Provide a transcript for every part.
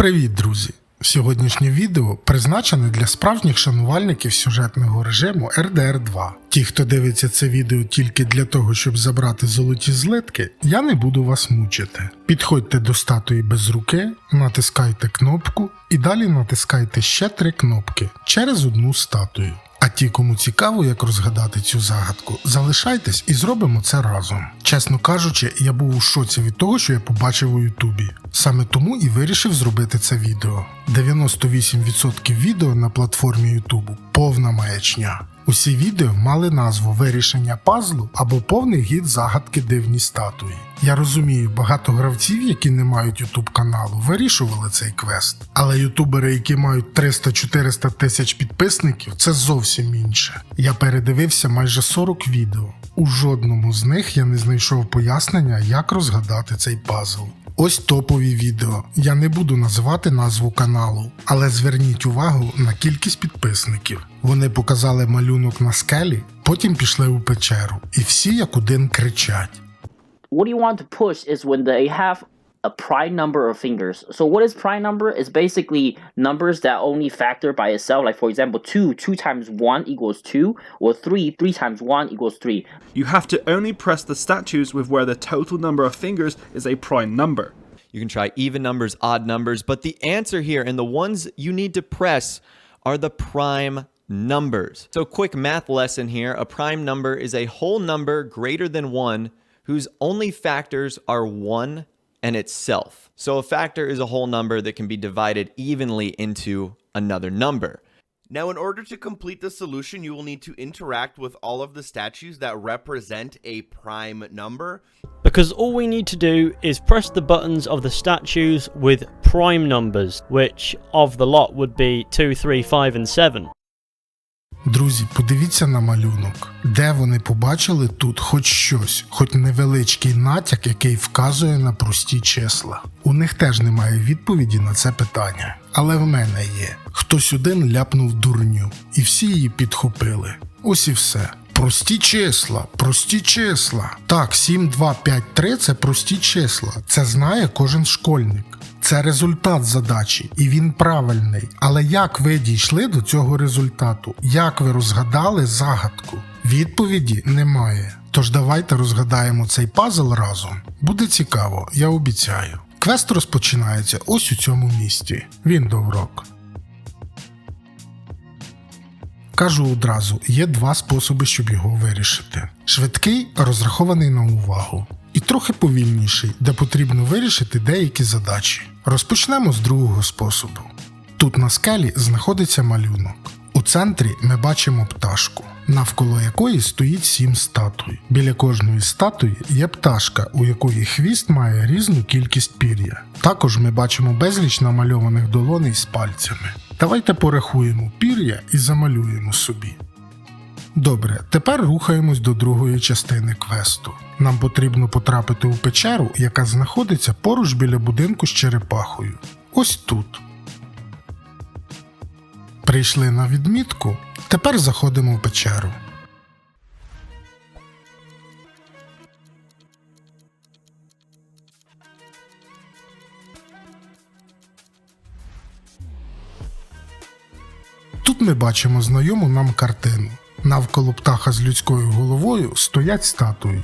Привіт, друзі! Сьогоднішнє відео призначене для справжніх шанувальників сюжетного режиму RDR 2. Ті, хто дивиться це відео тільки для того, щоб забрати золоті злитки, я не буду вас мучити. Підходьте до статуї без руки, натискайте кнопку і далі натискайте ще три кнопки через одну статую. Ті, кому цікаво, як розгадати цю загадку, залишайтесь і зробимо це разом. Чесно кажучи, я був у шоці від того, що я побачив у Ютубі. Саме тому і вирішив зробити це відео. 98% відео на платформі Ютубу повна маячня. Усі відео мали назву Вирішення пазлу або повний гід загадки дивні статуї. Я розумію, багато гравців, які не мають ютуб каналу, вирішували цей квест. Але ютубери, які мають 300-400 тисяч підписників, це зовсім інше. Я передивився майже 40 відео. У жодному з них я не знайшов пояснення, як розгадати цей пазл. Ось топові відео. Я не буду називати назву каналу, але зверніть увагу на кількість підписників. Вони показали малюнок на скелі, потім пішли у печеру, і всі як один кричать. What you want to push is when they have a prime number of fingers. So what is prime number? It's basically numbers that only factor by itself. Like for example, two, two times one equals two, or three, three times one equals three. You have to only press the statues with where the total number of fingers is a prime number. You can try even numbers, odd numbers, but the answer here and the ones you need to press are the prime numbers. So, quick math lesson here a prime number is a whole number greater than 1 whose only factors are 1 and itself. So, a factor is a whole number that can be divided evenly into another number. Now, in order to complete the solution, you will need to interact with all of the statues that represent a prime number. Because all we need to do is press the buttons of the statues with prime numbers, which of the lot would be 2, 3, 5, and 7. Друзі, подивіться на малюнок, де вони побачили тут хоч щось, хоч невеличкий натяк, який вказує на прості числа. У них теж немає відповіді на це питання. Але в мене є. Хтось один ляпнув дурню, і всі її підхопили. Ось і все. Прості числа, прості числа. Так, 7, 2, 5, 3 це прості числа. Це знає кожен школьник. Це результат задачі, і він правильний. Але як ви дійшли до цього результату? Як ви розгадали загадку? Відповіді немає. Тож давайте розгадаємо цей пазл разом. Буде цікаво, я обіцяю. Квест розпочинається ось у цьому місті. Він доврок. Кажу одразу, є два способи, щоб його вирішити. Швидкий розрахований на увагу, і трохи повільніший, де потрібно вирішити деякі задачі. Розпочнемо з другого способу. Тут на скелі знаходиться малюнок. У центрі ми бачимо пташку, навколо якої стоїть сім статуй. Біля кожної статуї є пташка, у якої хвіст має різну кількість пір'я. Також ми бачимо безліч намальованих долоней з пальцями. Давайте порахуємо пір'я і замалюємо собі. Добре, тепер рухаємось до другої частини квесту. Нам потрібно потрапити у печеру, яка знаходиться поруч біля будинку з черепахою. Ось тут. Прийшли на відмітку. Тепер заходимо в печеру. Ми бачимо знайому нам картину. Навколо птаха з людською головою стоять статуї.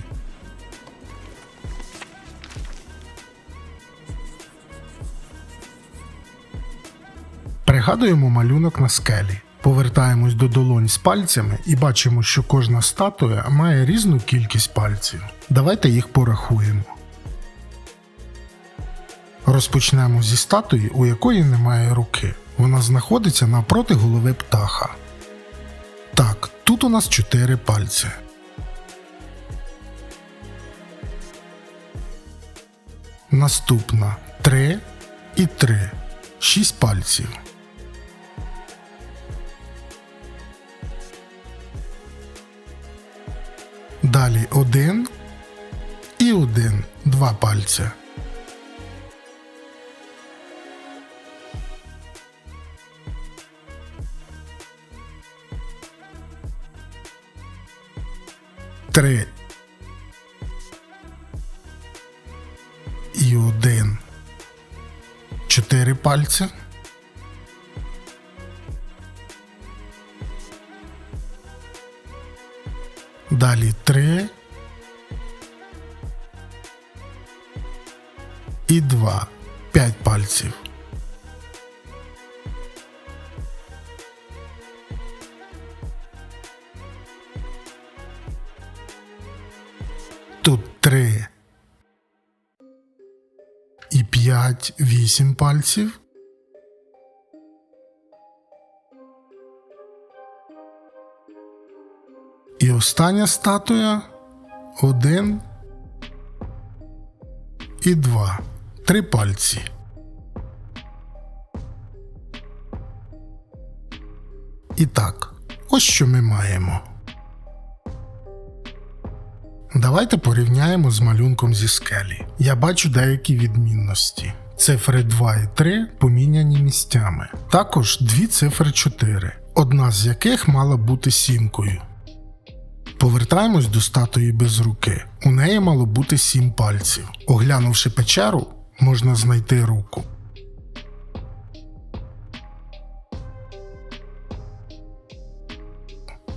Пригадуємо малюнок на скелі. Повертаємось до долонь з пальцями і бачимо, що кожна статуя має різну кількість пальців. Давайте їх порахуємо. Розпочнемо зі статуї, у якої немає руки. Вона знаходиться навпроти голови птаха. Так, тут у нас 4 пальці. Наступна 3 і 3. 6 пальців. Далі 1 і 1. 2 пальця. Три і один. 4 пальці. Далі 3 і 2. 5 пальців. Тут 3 і 5, 8 пальців. І остання статуя 1 і 2. Три пальці. І так, ось що ми маємо. Давайте порівняємо з малюнком зі скелі. Я бачу деякі відмінності. Цифри 2 і 3 поміняні місцями. Також дві цифри 4, одна з яких мала бути сімкою. Повертаємось до статуї без руки. У неї мало бути 7 пальців. Оглянувши печеру, можна знайти руку.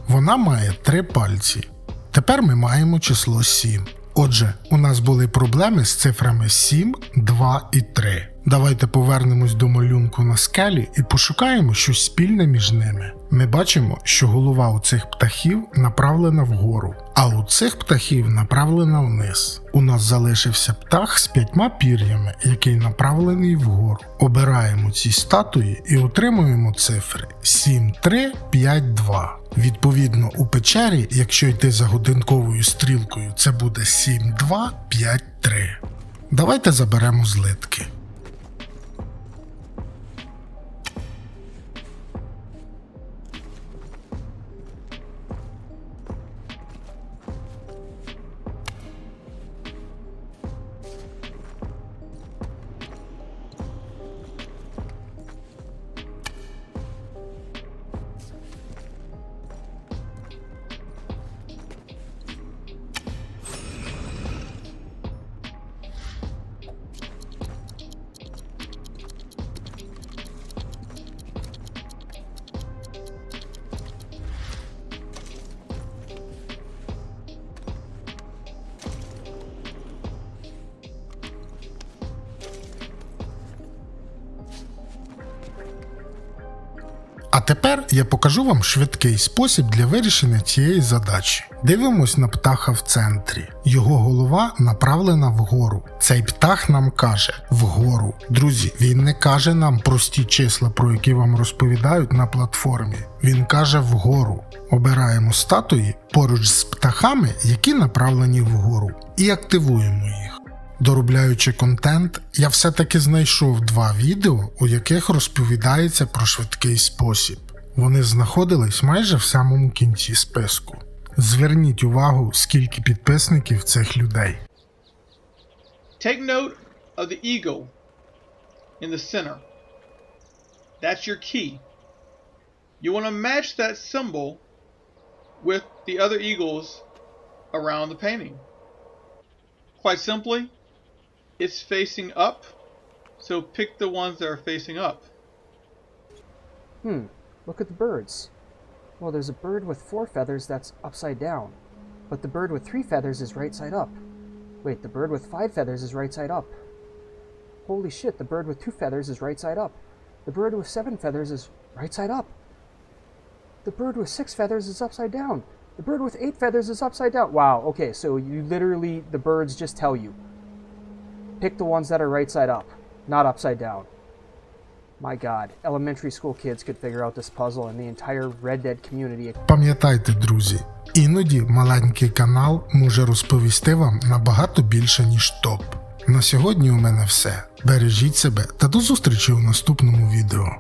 Вона має 3 пальці. Тепер ми маємо число 7. Отже, у нас були проблеми з цифрами 7, 2 і 3. Давайте повернемось до малюнку на скелі і пошукаємо щось спільне між ними. Ми бачимо, що голова у цих птахів направлена вгору, а у цих птахів направлена вниз. У нас залишився птах з п'ятьма пір'ями, який направлений вгору. Обираємо ці статуї і отримуємо цифри 7, 3, 5, 2. Відповідно, у печері, якщо йти за годинковою стрілкою, це буде 7, 2, 5, 3. Давайте заберемо злитки. Тепер я покажу вам швидкий спосіб для вирішення цієї задачі. Дивимось на птаха в центрі. Його голова направлена вгору. Цей птах нам каже вгору. Друзі, він не каже нам прості числа, про які вам розповідають на платформі. Він каже вгору. Обираємо статуї поруч з птахами, які направлені вгору, і активуємо їх. Доробляючи контент, я все-таки знайшов два відео, у яких розповідається про швидкий спосіб. Вони знаходились майже в самому кінці списку. Зверніть увагу, скільки підписників цих людей. Take note of the eagle in the center. That's your key. You want to match that symbol with the other eagles around the painting. Quite simply, it's facing up, so pick the ones that are facing up. Hmm, look at the birds. Well, there's a bird with four feathers that's upside down, but the bird with three feathers is right side up. Wait, the bird with five feathers is right side up. Holy shit, the bird with two feathers is right side up. The bird with seven feathers is right side up. The bird with six feathers is upside down. The bird with eight feathers is upside down. Wow, okay, so you literally, the birds just tell you. Pick the ones that are right side up, not upside down. My god, elementary school kids could figure out this puzzle and the entire Red Dead community Пам'ятайте, друзі, іноді маленький канал може розповісти вам набагато більше, ніж топ. На сьогодні у мене все. Бережіть себе та до зустрічі у наступному відео.